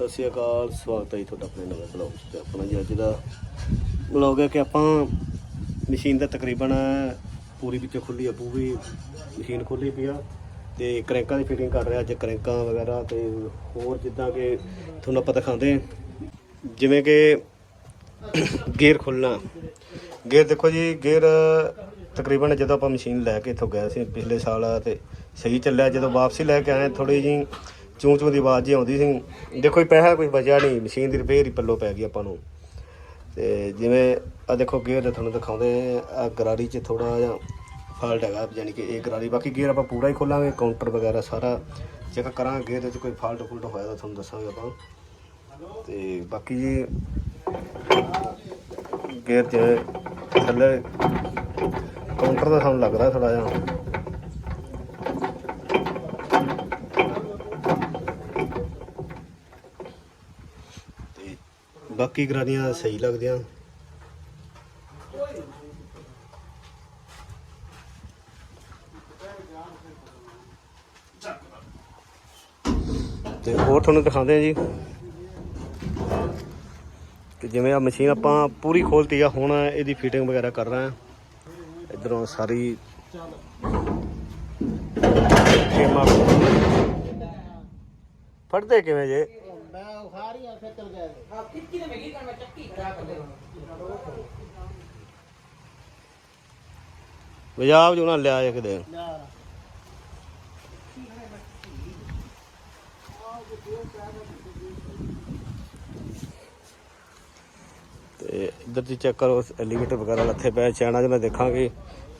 ਸਤਿ ਸ਼੍ਰੀ ਅਕਾਲ, ਸਵਾਗਤ ਹੈ ਜੀ ਤੁਹਾਡਾ ਆਪਣੇ ਨਵੇਂ ਬਲੌਗ 'ਚ। ਤੇ ਆਪਣਾ ਜੀ ਅੱਜ ਦਾ ਬਲੌਗ ਹੈ ਕਿ ਆਪਾਂ ਮਸ਼ੀਨ ਦਾ ਤਕਰੀਬਨ ਪੂਰੀ ਵਿੱਚੋਂ ਖੁੱਲੀ ਆ, ਪੂਰੀ ਮਸ਼ੀਨ ਖੁੱਲੀ ਪਈ ਆ। ਤੇ ਕਰੈਂਕਾਂ ਦੀ ਫਿਟਿੰਗ ਕਰ ਰਿਹਾ ਅੱਜ, ਕਰੈਂਕਾਂ ਵਗੈਰਾ ਤੇ ਹੋਰ ਜਿੱਦਾਂ ਕਿ ਤੁਹਾਨੂੰ ਆਪਾਂ ਦਿਖਾਉਂਦੇ ਜਿਵੇਂ ਕਿ ਗੇਅਰ ਖੁੱਲਣਾ। ਗੇਅਰ ਦੇਖੋ ਜੀ ਗੇਅਰ ਤਕਰੀਬਨ ਜਦੋਂ ਆਪਾਂ ਮਸ਼ੀਨ ਲੈ ਕੇ ਇੱਥੋਂ ਗਏ ਸੀ ਪਿਛਲੇ ਸਾਲ ਤੇ ਸਹੀ ਚੱਲਿਆ, ਜਦੋਂ ਵਾਪਸੀ ਲੈ ਕੇ ਆਏ ਥੋੜੀ ਜੀ ਚੂੰ ਚੂੰ ਦੀ ਆਵਾਜ਼ ਜੀ ਆਉਂਦੀ ਸੀ। ਦੇਖੋ ਜੀ, ਪੈਸਾ ਕੋਈ ਬਚਿਆ ਨਹੀਂ। ਮਸ਼ੀਨ ਦੀ ਰਿਪੇਅਰ ਹੀ ਪੱਲੋ ਪੈ ਗਈ ਆਪਾਂ ਨੂੰ। ਤੇ ਜਿਵੇਂ ਆ ਦੇਖੋ ਗੇਅਰ ਦੇ ਤੁਹਾਨੂੰ ਦਿਖਾਉਂਦੇ ਆ ਗਰਾਰੀ 'ਚ ਥੋੜਾ ਜਿਹਾ ਫਾਲਟ ਹੈਗਾ ਯਾਨੀ ਕਿ ਇਹ ਗਰਾਰੀ। ਬਾਕੀ ਗੇਅਰ ਆਪਾਂ ਪੂਰਾ ਹੀ ਖੋਲਾਂਗੇ ਕਾਊਂਟਰ ਵਗੈਰਾ ਸਾਰਾ ਚੈੱਕ ਕਰਾਂਗੇ ਗੇਅਰ ਦੇ 'ਚ ਕੋਈ ਫਾਲਟ ਫੁਲਟ ਹੋਇਆ ਤਾਂ ਤੁਹਾਨੂੰ ਦੱਸਾਂਗੇ ਆਪਾਂ। ਤੇ ਬਾਕੀ ਜੀ ਗੇਅਰ 'ਚ ਥੱਲੇ ਕਾਊਂਟਰ ਦਾ ਸਾਨੂੰ ਲੱਗਦਾ ਥੋੜਾ ਜਿਹਾ। ਬਾਕੀ ਗਰਾਰੀਆਂ ਸਹੀ ਲੱਗਦੀਆਂ। ਤੇ ਹੋਰ ਤੁਹਾਨੂੰ ਦਿਖਾਉਂਦੇ ਆ ਜੀ। ਕਿ ਜਿਵੇਂ ਆ ਮਸ਼ੀਨ ਆਪਾਂ ਪੂਰੀ ਖੋਲਤੀ ਆ, ਹੁਣ ਇਹਦੀ ਫਿਟਿੰਗ ਵਗੈਰਾ ਕਰ ਰਹੇ ਆ ਇਧਰੋਂ ਸਾਰੀ ਫੜਦੇ ਕਿਵੇਂ ਜੇ? ਮੈਂ ਉਖਾਰੀ ਆ ਫਿਰ ਚਲ ਗਿਆ ਪੰਜਾਬ ਜੁਣਾ ਲਿਆ ਇੱਕ ਦੇ ਯਾਰ ਤੇ ਇੱਧਰ ਦੀ ਚੈੱਕ ਕਰੋ ਐਲੀਵੇਟਰ ਵਗੈਰਾ ਲੱਥੇ ਪਏ ਚੈਨਾ ਜਿਹਨਾਂ ਦੇਖਾਂਗੇ।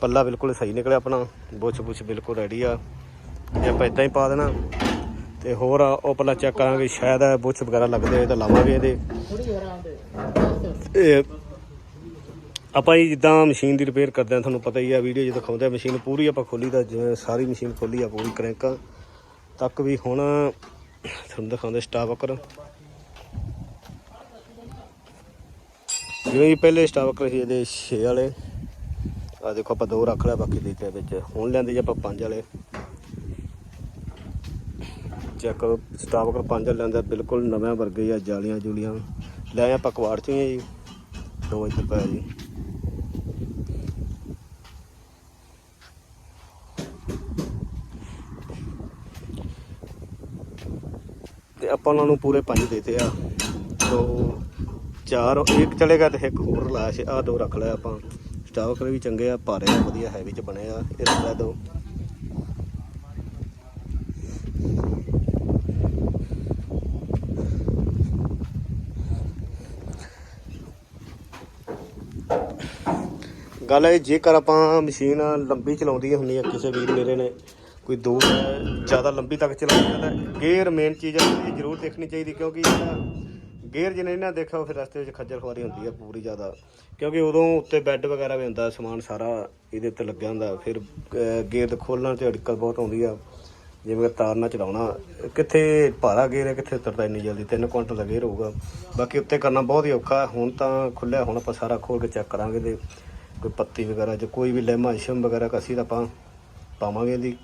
ਪੱਲਾ ਬਿਲਕੁਲ ਸਹੀ ਨਿਕਲਿਆ ਆਪਣਾ ਬੁੱਛ ਬੁੱਛ ਬਿਲਕੁਲ ਰੈਡੀ ਆ। ਜੇ ਆਪਾਂ ਇਦਾਂ ਹੀ ਪਾ ਦੇਣਾ ਤੇ ਹੋਰ ਉਹ ਪਹਿਲਾਂ ਚੈੱਕ ਕਰਾਂਗੇ, ਸ਼ਾਇਦ ਇਹ ਬੁੱਛ ਵਗੈਰਾ ਲੱਗਦੇ ਹੋਏ ਤਾਂ ਲਾਵਾਂਗੇ ਇਹਦੇ। ਥੋੜੀ ਇਹ ਆਪਾਂ ਜੀ ਜਿੱਦਾਂ ਮਸ਼ੀਨ ਦੀ ਰਿਪੇਅਰ ਕਰਦੇ ਆ, ਤੁਹਾਨੂੰ ਪਤਾ ਹੀ ਆ ਵੀਡੀਓ 'ਚ ਦਿਖਾਉਂਦੇ ਆ ਮਸ਼ੀਨ ਪੂਰੀ ਆਪਾਂ ਖੋਲੀ ਦਾ ਜਿਵੇਂ ਸਾਰੀ ਮਸ਼ੀਨ ਖੋਲੀ ਆ, ਪੂਰੀ ਕਰੈਂਕਾਂ ਤੱਕ ਵੀ ਹੁਣ ਤੁਹਾਨੂੰ ਦਿਖਾਉਂਦੇ ਸਟਾਫਕਰ ਜਿਵੇਂ ਪਹਿਲੇ ਪਹਿਲੇ ਸਟਾਫਕਰ ਸੀ ਇਹਦੇ 6 ਵਾਲੇ ਆ ਦੇਖੋ ਆਪਾਂ ਦੋ ਰੱਖ ਲਿਆ, ਬਾਕੀ ਦੇ ਵਿੱਚ। ਹੁਣ ਲਿਆਂਦੇ ਜੀ ਆਪਾਂ ਪੰਜ ਵਾਲੇ। ਚੈੱਕ ਕਰੋ ਸਟਾਫਕਰ ਪੰਜ ਵਾਲੇ ਬਿਲਕੁਲ ਨਵੇਂ ਵਰਗੇ ਆ, ਜਾਲੀਆਂ ਜੂਲੀਆਂ। ਲੈ ਆਏ ਆਪਾਂ ਕਵਾੜ ਚੋਂ ਹੀ ਆ ਜੀ। ਦੋ ਇੱਧਰ ਪਿਆ ਜੀ ਤੇ ਆਪਾਂ ਉਹਨਾਂ ਨੂੰ ਪੂਰੇ ਪੰਜ ਦੇਤੇ ਆ। ਦੋ ਚਾਰ, ਇੱਕ ਚਲੇਗਾ ਤੇ ਇੱਕ ਹੋਰ ਲਾਇਆ ਸੀ ਆ, ਦੋ ਰੱਖ ਲਿਆ ਆਪਾਂ। ਸਟਾਕ ਵੀ ਚੰਗੇ ਆ, ਭਾਰੇ ਆ, ਵਧੀਆ ਹੈਵੀ ਚ ਬਣੇ ਆ ਇਹ ਰੱਖ ਦੋ। ਗੱਲ ਹੈ ਜੇਕਰ ਆਪਾਂ ਮਸ਼ੀਨ ਲੰਬੀ ਚਲਾਉਂਦੀ ਹੁੰਦੀ ਆ, ਕਿਸੇ ਵੀਰ ਮੇਰੇ ਨੇ, ਕੋਈ ਦੂਰ ਜ਼ਿਆਦਾ ਲੰਬੀ ਤੱਕ ਚਲਾਉਂਦਾ ਤਾਂ ਗੇਅਰ ਮੇਨ ਚੀਜ਼ ਹੈ ਜ਼ਰੂਰ ਦੇਖਣੀ ਚਾਹੀਦੀ, ਕਿਉਂਕਿ ਇਹਦਾ ਗੇਅਰ ਜਿਹਨੇ ਨਾ ਦੇਖਿਆ ਫਿਰ ਰਸਤੇ ਵਿੱਚ ਖੱਜਲ ਖੁਆਰੀ ਹੁੰਦੀ ਹੈ ਪੂਰੀ ਜ਼ਿਆਦਾ। ਕਿਉਂਕਿ ਉਦੋਂ ਉੱਤੇ ਬੈੱਡ ਵਗੈਰਾ ਵੀ ਹੁੰਦਾ, ਸਮਾਨ ਸਾਰਾ ਇਹਦੇ ਉੱਤੇ ਲੱਗਿਆ ਹੁੰਦਾ, ਫਿਰ ਗੇਅਰ ਗੇਅਰ ਖੋਲਣ ਤੇ ਅੜਕਲ ਬਹੁਤ ਆਉਂਦੀ ਆ। ਜਿਵੇਂ ਕਿ ਤਾਰ ਨਾਲ ਚਲਾਉਣਾ, ਕਿੱਥੇ ਭਾਰਾ ਗੇਅਰ ਹੈ, ਕਿੱਥੇ ਉਤਰਦਾ ਇੰਨੀ ਜਲਦੀ 3 ਕੁਇੰਟਲ ਦਾ ਗੇਅਰ ਹੋਊਗਾ। ਬਾਕੀ ਉੱਤੇ ਕਰਨਾ ਬਹੁਤ ਹੀ ਔਖਾ, ਹੁਣ ਤਾਂ ਖੁੱਲਿਆ ਹੁਣ ਆਪਾਂ ਸਾਰਾ ਖੋਲ ਕੇ ਚੈੱਕ ਕਰਾਂਗੇ ਤੇ ਕੋਈ ਪੱਤੀ ਵਗੈਰਾ ਜਾਂ ਕੋਈ ਵੀ ਲੈਮਾ ਇਸ਼ਮ ਵਗੈਰਾ ਕਸੀ ਤਾਂ ਆਪਾਂ ਪਾਵਾਂਗੇ ਇਹਦੀ।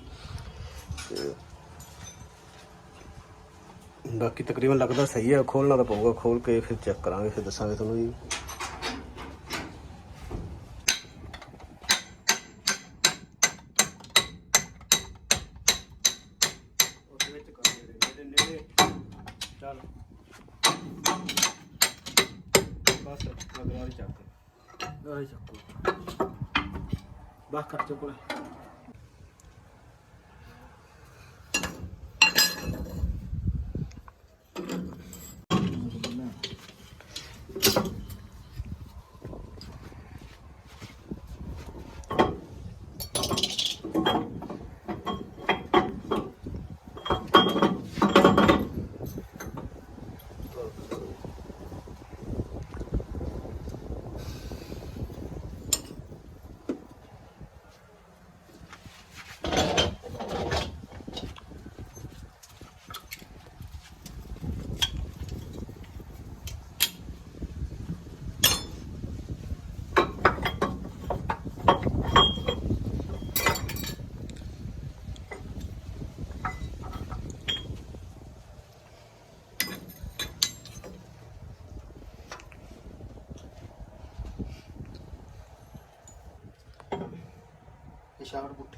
ਬਾਕੀ ਤਕਰੀਬਨ ਲੱਗਦਾ ਸਹੀ ਹੈ ਖੋਲਣਾ ਤਾਂ ਪਊਗਾ, ਖੋਲ ਕੇ ਫਿਰ ਚੈੱਕ ਕਰਾਂਗੇ, ਫਿਰ ਦੱਸਾਂਗੇ ਤੁਹਾਨੂੰ ਜੀ। ਚੱਲ। ਬਸ ਲਗਵਾ ਚੱਕ। ਆਈ ਚੱਕੋ ਬਾਹ ਕਰ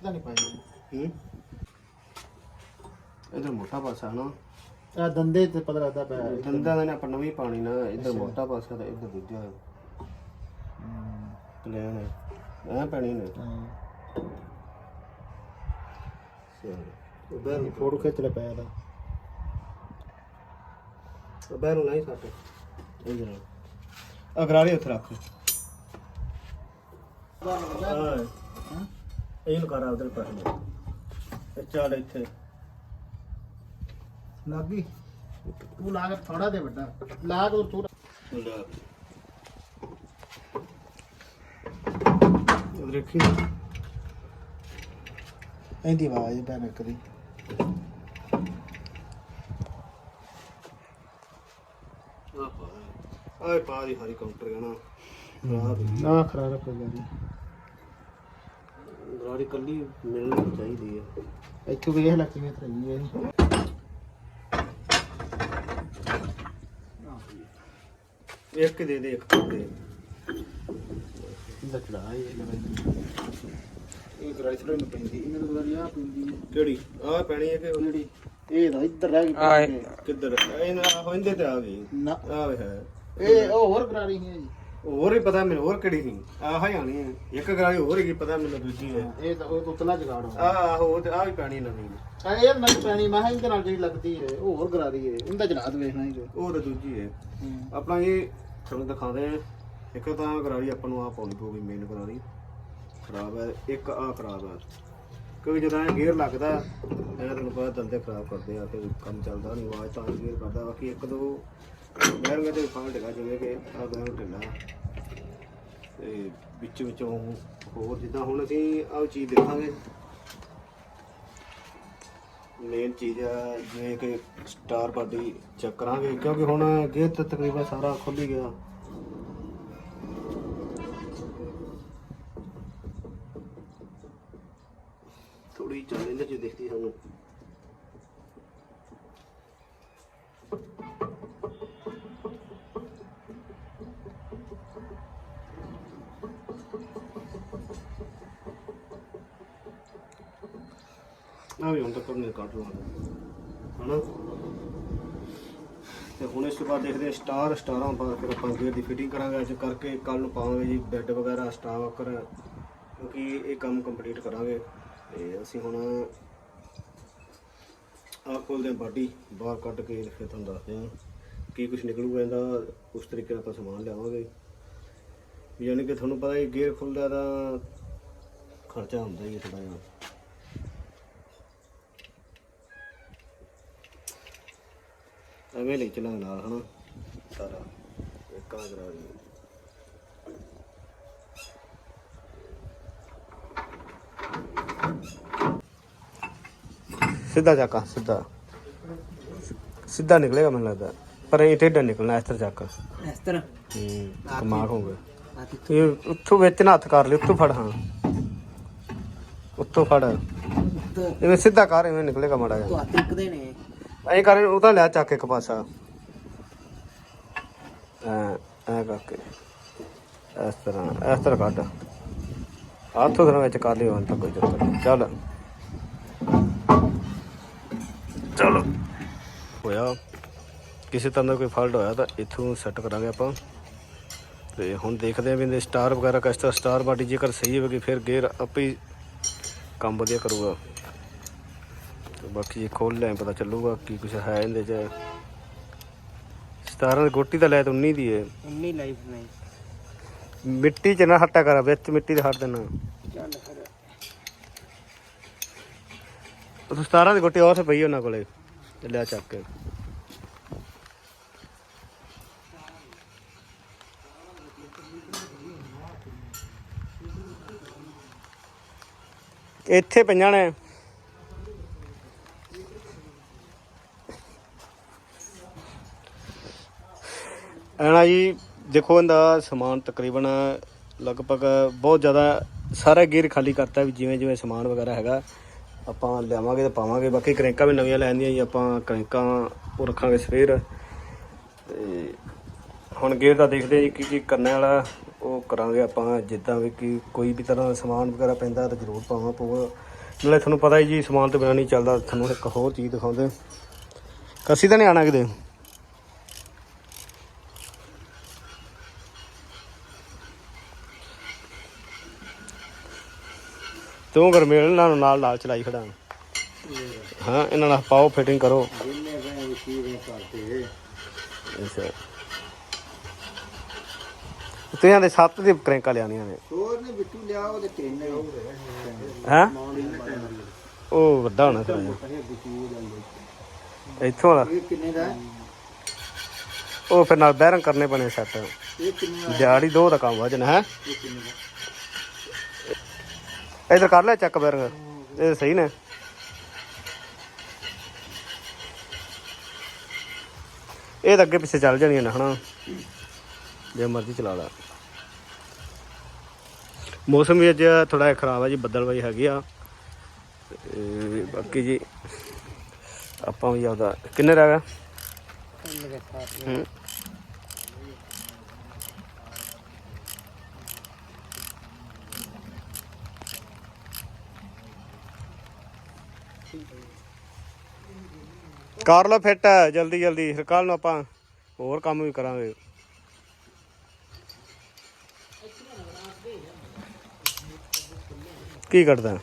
ਤਾਂ ਨਹੀਂ ਪਾਈ ਹੂੰ? ਇਧਰ ਮੋਟਾ ਪਾਸਾ ਨਾ। ਆ ਦੰਦੇ ਤੇ ਪਤਾ ਲੱਗਦਾ ਪਿਆ ਦੰਦਾਂ ਦਾ ਨਾ ਆਪਾਂ ਨਵੀਂ ਪਾਣੀ ਨਾ ਇਧਰ ਮੋਟਾ ਪਾਸਾ ਤੇ ਇਧਰ ਦੂਜਾ। ਪਲੇਨ ਹੈ। ਐ ਪੈਣੀ ਨੇ। ਹਾਂ। ਚਲੋ ਬੈਲ ਫੋਟੋ ਖਿੱਚ ਲੈ ਪਿਆ ਦਾ ਬੈਲ ਨੂੰ ਨਹੀਂ ਸੱਟ। ਇਹ ਜਰਾ ਅਗਰਾਰੀ ਉੱਥੇ ਰੱਖ। ਹਾਂ। ਇਹਨੂੰ ਕਰ ਉਧਰ ਪਾ ਇਹ ਚੱਲ ਇੱਥੇ। ਲੱਗੀ। ਤੂੰ ਲਾ ਕੇ ਥੋੜਾ ਦੇ ਵੱਡਾ। ਲਾ ਕੇ ਥੋੜਾ ਦੇਖੀ। ਇਹਦੀ ਆਵਾਜ਼ ਪੈ ਕਰੀ ਆਏ ਪਾ। ਦੀ ਹਰੀ ਕਾਊਂਟਰ ਗਣਾ ਰਾਤ ਨਾ ਖਰਾਬ ਕਰ ਗਈ ਰਾਰੀ ਕੱਲੀ ਮਿਲਣੀ ਚਾਹੀਦੀ ਹੈ ਇੱਥੋਂ ਵੇਖ ਲੈ ਕਿਵੇਂ ਤਰੀ ਇਹ ਇੱਕ ਕੇ ਦੇ ਦੇ ਇੱਕ ਦੇ ਚੜਾ ਇਹ ਇਹ ਗਰਾਈ ਥੋੜੀ ਨੂੰ ਪੈਂਦੀ ਇਹਨਾਂ ਨੂੰ ਗਰਾਈ ਆ ਪੈਂਦੀ ਹੈ ਕਿਹੜੀ? ਆਹ ਪੈਣੀ ਹੈ ਕਿ ਉਹ? ਜਿਹੜੀ ਇਹ ਤਾਂ ਇੱਧਰ ਰਹਿ ਗਈ ਕਿੱਧਰ? ਇਹਨਾਂ ਹੋਇੰਦੇ ਤੇ ਆ ਗਈ। ਨਾ। ਆ ਵੇ ਹੈ। ਇਹ ਉਹ ਹੋਰ ਗਰਾਰੀ ਹੈ ਜੀ। ਹੋਰ ਹੀ ਪਤਾ ਮੈਨੂੰ ਹੋਰ ਕਿਹੜੀ ਸੀ? ਆਹ ਹੀ ਆਣੀ ਹੈ। ਇੱਕ ਗਰਾਰੀ ਹੋਰ ਹੀ ਪਤਾ ਮੈਨੂੰ ਦੂਜੀ ਹੈ। ਇਹ ਤਾਂ ਉਹ ਉਤਲਾ ਜਗਾੜ ਹੋ ਆਹ ਆਹੋ ਉਹ ਤੇ ਆ ਵੀ ਪੈਣੀ ਨਵੀਂ। ਆ ਇਹ ਨਹੀਂ ਪੈਣੀ ਮੈਂ ਕਿਹਾ ਇਹਦੇ ਨਾਲ ਜਿਹੜੀ ਲੱਗਦੀ ਹੈ ਉਹ ਹੋਰ ਗਰਾਰੀ ਹੈ ਇਹਦਾ ਜਨਾਤ ਵੇਖਣਾ ਹੀ ਉਹ ਤਾਂ ਦੂਜੀ ਹੈ। ਆਪਣਾ ਇਹ ਤੁਹਾਨੂੰ ਦਿਖਾਉਂਦੇ ਆ ਇੱਕ ਤਾਂ ਗਰਾਰੀ ਆਪਾਂ ਨੂੰ ਆ ਪਾਉਣੀ ਪਊਗੀ ਮੇਨ ਗਰਾਰੀ ਖਰਾਬ ਹੈ ਇੱਕ ਆ ਖਰਾਬ ਹੈ। ਕਿਉਂਕਿ ਜਦੋਂ ਇਹ ਗੇਅਰ ਲੱਗਦਾ ਇਹ ਤੁਹਾਨੂੰ ਪਤਾ ਦੰਦੇ ਖਰਾਬ ਕਰਦੇ ਆ ਫਿਰ ਕੰਮ ਚੱਲਦਾ ਨਹੀਂ ਆਵਾਜ਼ ਤਾਂ ਗੇਅਰ ਕਰਦਾ ਬਾਕੀ ਇੱਕ ਦੋ ਬੈਰਿੰਗ ਦੇ ਫਾਲਟ ਹੈਗਾ ਜਿਵੇਂ ਕਿ ਆ ਬੈਰਿੰਗ ਢਿੱਲਾ ਤੇ ਵਿੱਚ ਵਿੱਚੋਂ ਹੋਰ ਜਿੱਦਾਂ ਹੁਣ ਅਸੀਂ ਆਹ ਚੀਜ਼ ਦੇਖਾਂਗੇ ਮੇਨ ਚੀਜ਼ ਆ ਜਿਵੇਂ ਕਿ ਸਟਾਰ ਬਾਡੀ ਚੈੱਕ ਕਰਾਂਗੇ ਕਿਉਂਕਿ ਹੁਣ ਗੇਅਰ ਤਾਂ ਤਕਰੀਬਨ ਸਾਰਾ ਖੁੱਲ ਹੀ ਗਿਆ ਥੋੜੀ ਚੱਲ ਇਹਦੇ ਚ ਸਾਨੂੰ। ਤੱਕ ਨਹੀਂ ਕੱਢ ਹਨਾ? ਤੇ ਹੁਣ ਇਸ ਤੋਂ ਬਾਅਦ ਦੇਖਦੇ ਹਾਂ ਸਟਾਰ ਸਟਾਰਾਂ ਪਾ ਕੇ ਆਪਾਂ ਗੇਅਰ ਦੀ ਫਿਟਿੰਗ ਕਰਾਂਗੇ। ਅੱਜ ਕਰਕੇ ਕੱਲ ਨੂੰ ਪਾਵਾਂਗੇ ਜੀ ਬੈੱਡ ਵਗੈਰਾ ਸਟਾਵਕਰ ਕਿਉਂਕਿ ਇਹ ਕੰਮ ਕੰਪਲੀਟ ਕਰਾਂਗੇ। ਤੇ ਅਸੀਂ ਹੁਣ ਆ ਖੋਲਦੇ ਹਾਂ ਬਾਡੀ, ਬਾਹਰ ਕੱਢ ਕੇ ਫਿਰ ਤੁਹਾਨੂੰ ਦੱਸਦੇ ਹਾਂ ਕੀ ਕੁਝ ਨਿਕਲੂਗਾ ਇਹਦਾ। ਉਸ ਤਰੀਕੇ ਨਾਲ ਆਪਾਂ ਸਮਾਨ ਲਿਆਵਾਂਗੇ। ਯਾਨੀ ਕਿ ਤੁਹਾਨੂੰ ਪਤਾ ਹੀ ਗੇਅਰ ਖੁੱਲਦਾ ਤਾਂ ਖਰਚਾ ਹੁੰਦਾ ਹੀ ਥੋੜਾ ਜਿਹਾ। ਐਵੇਂ ਲਈ ਚਲਾਂਗੇ ਨਾਲ ਹਨਾ। ਸਾਰਾ ਇੱਕ ਕਰਾ ਦੀ ਸਿੱਧਾ ਚੱਕਾ ਸਿੱਧਾ। ਸਿੱਧਾ ਨਿਕਲੇਗਾ ਮੈਨੂੰ ਲੱਗਦਾ। ਪਰ ਇਹ ਟੇਢਾ ਨਿਕਲਣਾ ਇਸ ਤਰ੍ਹਾਂ ਚੱਕ। ਇਸ ਤਰ੍ਹਾਂ? ਹੂੰ ਦਿਮਾਗ ਹੋ ਗਿਆ। ਇਹ ਉੱਥੋਂ ਵਿੱਚ ਨਾ ਹੱਥ ਕਰ ਲਈ ਉੱਥੋਂ ਫੜ ਹਾਂ। ਉੱਥੋਂ ਫੜ। ਤੂੰ ਜਿਵੇਂ ਸਿੱਧਾ ਕਰ ਐਵੇਂ ਨਿਕਲੇਗਾ ਮਾੜਾ ਜਿਹਾ। ਹੱਥ ਇੱਕਦੇ ਨੇ। ਐਂ ਕਰ, ਉਹ ਤਾਂ ਲਿਆ ਚੱਕ ਇੱਕ ਪਾਸਾ। ਐ ਐ ਕਰਕੇ। ਇਸ ਤਰ੍ਹਾਂ ਇਸ ਤਰ੍ਹਾਂ ਕੱਢ। ਹੱਥੋਂ ਤਰ੍ਹਾਂ ਵਿੱਚ ਕਰ ਲਿਓ ਤਾਂ ਕੋਈ ਚੱਕਰ ਨਹੀਂ। ਚੱਲ। ਚਲੋ। ਹੋਇਆ। ਕਿਸੇ ਤਰ੍ਹਾਂ ਦਾ ਕੋਈ ਫਾਲਟ ਹੋਇਆ ਤਾਂ ਇੱਥੋਂ ਸੈੱਟ ਕਰਾਂਗੇ ਆਪਾਂ। ਤੇ ਹੁਣ ਦੇਖਦੇ ਆਂ ਵੀ ਇਹਦੇ ਸਟਾਰ ਵਗੈਰਾ ਕਿਸ ਤਰ੍ਹਾਂ ਸਟਾਰ ਬਾਡੀ ਜੇਕਰ ਸਹੀ ਹੋਵੇਗੀ, ਫਿਰ ਗੇਅਰ ਆਪੇ ਹੀ ਕੰਮ ਵਧੀਆ ਕਰੂਗਾ। ਬਾਕੀ ਇਹ ਖੋਲ ਲਿਆ ਪਤਾ ਚੱਲੂਗਾ ਕੀ ਕੁਛ ਹੈ ਇਹਦੇ ਚ। 17 ਦੀ ਗੋਟੀ ਤਾਂ ਲੈ ਤੇ 19 ਦੀ ਹੈ 19 ਲਾਈਫ ਨਹੀਂ। ਮਿੱਟੀ ਚ ਨਾ ਹੱਟਾ ਕਰ ਵਿੱਚ ਮਿੱਟੀ ਦੇ ਹੱਟ ਦੇਣਾ। ਚੱਲ ਫਿਰ। ਉਹ 17 ਦੀ ਗੋਟੀ ਉੱਥੇ ਪਈ ਉਹਨਾਂ ਕੋਲੇ ਤੇ ਲਿਆ ਚੱਕ ਕੇ। ਇੱਥੇ ਪਈਆਂ ਨੇ। ਐਨਾ ਜੀ, ਦੇਖੋ ਇਹਦਾ ਸਮਾਨ ਤਕਰੀਬਨ ਲਗਭਗ ਬਹੁਤ ਜ਼ਿਆਦਾ ਸਾਰਾ ਗੇਅਰ ਖਾਲੀ ਕਰਤਾ ਵੀ ਜਿਵੇਂ ਜਿਵੇਂ ਸਮਾਨ ਵਗੈਰਾ ਹੈਗਾ, ਆਪਾਂ ਲਿਆਵਾਂਗੇ ਤੇ ਪਾਵਾਂਗੇ। ਬਾਕੀ ਕਰੈਂਕਾਂ ਵੀ ਨਵੀਆਂ ਲੈਣ ਦੀਆਂ ਜੀ, ਆਪਾਂ ਕਰੈਂਕਾਂ ਉਹ ਰੱਖਾਂਗੇ ਸਵੇਰ। ਤੇ ਹੁਣ ਗੇਅਰ ਦਾ ਦੇਖਦੇ ਜੀ ਕੀ ਕੀ ਕਰਨ ਵਾਲਾ ਉਹ ਕਰਾਂਗੇ ਆਪਾਂ, ਜਿੱਦਾਂ ਵੀ ਕਿ ਕੋਈ ਵੀ ਤਰ੍ਹਾਂ ਦਾ ਸਮਾਨ ਵਗੈਰਾ ਪੈਂਦਾ ਤਾਂ ਜ਼ਰੂਰ ਪਾਵਾਂ, ਪਊਗਾ। ਨਾਲੇ ਤੁਹਾਨੂੰ ਪਤਾ ਹੀ ਜੀ, ਸਮਾਨ ਤੋਂ ਬਿਨਾਂ ਨਹੀਂ ਚੱਲਦਾ, ਤੁਹਾਨੂੰ ਇੱਕ ਹੋਰ ਚੀਜ਼ ਦਿਖਾਉਂਦੇ ਕੱਸੀ ਤਾਂ ਨਹੀਂ ਆਣਾ ਕਿਤੇ? ਤੂੰ ਗਰਮੇਲ ਨਾਲ ਨਾਲ ਨਾਲ ਚਲਾਈ ਖੜਾ ਹਾਂ ਇਹਨਾਂ ਨਾਲ ਪਾਓ ਫਿਟਿੰਗ ਕਰੋ। ਜਿੰਨੇ ਬਣੇ ਵਸੀਰੇ ਕਰਦੇ ਅੱਛਾ। ਤੁਸੀਂ ਦੇ ਸੱਤ ਦੀ ਕਰੈਂਕਾਂ ਲਿਆਣੀਆਂ ਨੇ। ਹੋਰ ਨੇ ਬਿੱਟੂ ਲਿਆ ਉਹਦੇ ਤਿੰਨ ਹੈ? ਉਹ ਵੱਡਾ ਹੋਣਾ ਦਾ ਇੱਥੋਂ ਵਾਲਾ। ਕਿੰਨੇ ਦਾ? ਉਹ ਫਿਰ ਨਾਲ ਬੈਰੰਗ ਕਰਨੇ ਬਣੇ ਸੈੱਟ ਇਹ ਕਿੰਨੇ ਦਾ ਦਿਹਾੜੀ ਦੋ ਦਾ ਕੰਮ ਵਜਨ ਹੈ? ਇਹ ਕਿੰਨੇ ਦਾ? ਇਧਰ ਕਰ ਲੈ ਚੱਕ ਬੈਰੰਗ ਇਹ ਸਹੀ ਨੇ। ਇਹ ਤਾਂ ਅੱਗੇ ਪਿੱਛੇ ਚੱਲ ਜਾਣੀਆਂ ਨੇ ਹਨਾ। ਜੇ ਮਰਜ਼ੀ ਚਲਾ ਲਾ। ਮੌਸਮ ਵੀ ਅੱਜ ਥੋੜਾ ਜਿਹਾ ਖਰਾਬ ਹੈ ਜੀ ਬੱਦਲਵਾਈ ਹੈਗੀ ਆ। ਬਾਕੀ ਜੀ ਆਪਾਂ ਵੀ ਆਪਦਾ ਕਿੰਨੇ ਰਹਿ ਗਿਆ ਕਰ ਲਓ ਫਿੱਟ, ਜਲਦੀ ਜਲਦੀ। ਫਿਰ ਕੱਲ ਨੂੰ ਆਪਾਂ ਹੋਰ ਕੰਮ ਵੀ ਕਰਾਂਗੇ। ਕੀ ਕਰਦਾ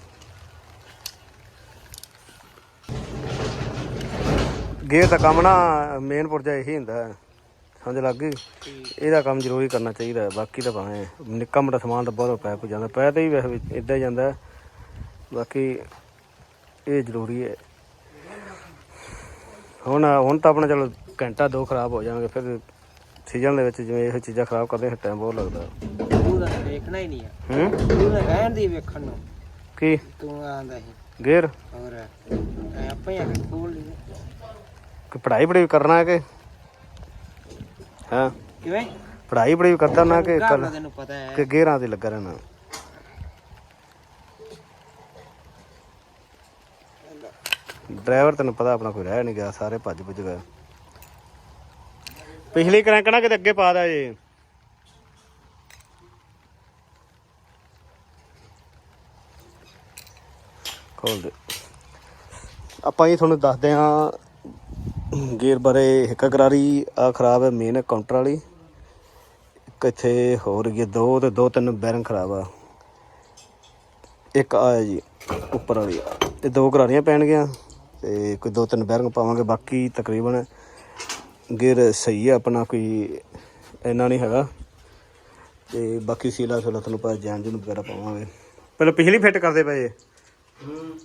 ਗੇਅਰ ਦਾ ਕੰਮ ਨਾ ਮੇਨ ਪੁਰਜਾ ਇਹੀ ਹੁੰਦਾ ਸਮਝ ਲੱਗ ਗਈ? ਇਹਦਾ ਕੰਮ ਜ਼ਰੂਰੀ ਕਰਨਾ ਚਾਹੀਦਾ ਬਾਕੀ ਤਾਂ ਭਾਵੇਂ ਨਿੱਕਾ ਮੋਟਾ ਸਮਾਨ ਤਾਂ ਬਾਹਰੋਂ ਪੈ ਕੋ ਜਾਂਦਾ। ਪੈ ਤਾਂ ਹੀ ਵੈਸੇ ਇਦਾਂ ਹੀ ਜਾਂਦਾ ਬਾਕੀ ਇਹ ਜ਼ਰੂਰੀ ਹੈ। ਹੁਣ ਹੁਣ ਤਾਂ ਆਪਣਾ ਚਲੋ ਘੰਟਾ ਦੋ ਖਰਾਬ ਹੋ ਜਾਣਗੇ ਫਿਰ ਸੀਜ਼ਨ ਦੇ ਵਿੱਚ ਜਿਵੇਂ ਇਹ ਚੀਜ਼ਾਂ ਖਰਾਬ ਕਰਦੇ ਫਿਰ ਟਾਈਮ ਬਹੁਤ ਲੱਗਦਾ। ਤੂੰ ਤਾਂ ਵੇਖਣਾ ਹੀ ਨਹੀਂ ਆ। ਹੂੰ? ਤੂੰ ਤਾਂ ਰਹਿਣ ਦੀ ਵੇਖਣ ਨੂੰ। ਕੀ? ਤੂੰ ਆਂਦਾ ਸੀ। ਗੇਅਰ? ਹੋਰ ਐ ਆਪਾਂ ਹੀ ਆ ਕੇ ਖੋਲ ਲਈ। ਕਿ ਪੜ੍ਹਾਈ ਬੜੀ ਕਰਨਾ ਹੈ ਕਿ? ਹਾਂ? ਕਿਵੇਂ? ਪੜ੍ਹਾਈ ਬੜੀ ਕਰਦਾ ਨਾ ਕਿ ਤੈਨੂੰ ਪਤਾ ਹੈ। ਕਿ ਗੇਅਰਾਂ ਤੇ ਲੱਗਾ ਰਹਿਣਾ। ਡਰਾਈਵਰ ਤੈਨੂੰ ਪਤਾ ਆਪਣਾ ਕੋਈ ਰਹਿ ਨਹੀਂ ਗਿਆ, ਸਾਰੇ ਭੱਜ ਭੁੱਜ ਗਏ। ਪਿਛਲੀ ਕਰੰਕ ਨਾ ਕਿਤੇ ਅੱਗੇ ਪਾ ਦਾ ਜੇ। ਖੋਲ ਦੇ। ਆਪਾਂ ਹੀ ਤੁਹਾਨੂੰ ਦੱਸਦੇ ਹਾਂ ਗੇਅਰ ਬਾਰੇ ਇੱਕ ਕਰਾਰੀ, ਆ ਖਰਾਬ ਹੈ ਮੇਨ ਕਾਊਂਟਰ ਵਾਲੀ। ਇੱਕ ਇੱਥੇ ਹੋਰ ਗਈ ਦੋ ਤੇ ਦੋ ਤਿੰਨ ਬੈਰਿੰਗ ਖਰਾਬ ਆ। ਇੱਕ ਆਇਆ ਜੀ, ਉੱਪਰ ਵਾਲੀ ਤੇ ਦੋ ਕਰਾਰੀਆਂ ਪੈਣਗੀਆਂ। ਤੇ ਕੋਈ ਦੋ ਤਿੰਨ ਬੈਰਿੰਗ ਪਾਵਾਂਗੇ, ਬਾਕੀ ਤਕਰੀਬਨ ਗੇਅਰ ਸਹੀ ਹੈ ਆਪਣਾ ਕੋਈ ਇੰਨਾ ਨਹੀਂ ਹੈਗਾ। ਤੇ ਬਾਕੀ ਸੀਲਾ ਸੋਲਾ ਤੁਹਾਨੂੰ ਪਤਾ ਜੈਨ ਜੂਨ ਵਗੈਰਾ ਪਾਵਾਂਗੇ। ਪਹਿਲਾਂ ਪਿਛਲੀ ਫਿੱਟ ਕਰਦੇ ਪਏ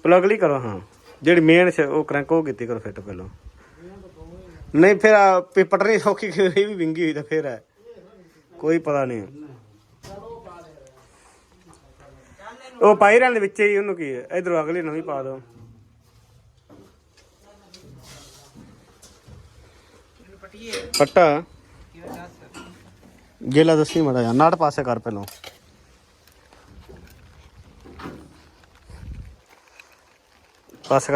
ਪਲੱਗ ਲਈ ਕਰੋ, ਹਾਂ। ਜਿਹੜੀ ਮੇਨ ਉਹ ਕਰੰਕ ਉਹ ਕੀਤੀ ਕਰੋ ਫਿੱਟ ਪਹਿਲਾਂ। ਨਹੀਂ, ਫਿਰ ਆ ਵੀ ਸੌਖੀ ਕਿ ਵੀ ਵਿੰਗੀ ਹੋਈ ਤਾਂ ਫਿਰ ਹੈ। ਕੋਈ ਪਤਾ ਨਹੀਂ। ਉਹ ਪਾਈ ਰਹਿਣ ਦੇ ਵਿੱਚ ਹੀ, ਉਹਨੂੰ ਕੀ ਹੈ? ਇਧਰੋਂ ਅਗਲੀ ਨਵੀਂ ਪਾ ਦੋ ਪਟੀਏ ਪੱਟਾ ਕਿਵੇਂ ਦੱਸ ਗੇਲਾ ਦੱਸੀ ਮੜਾ ਜਾ ਨਾਟ ਪਾਸੇ ਕਰ ਪਹਿਲਾਂ ਪਾਸੇ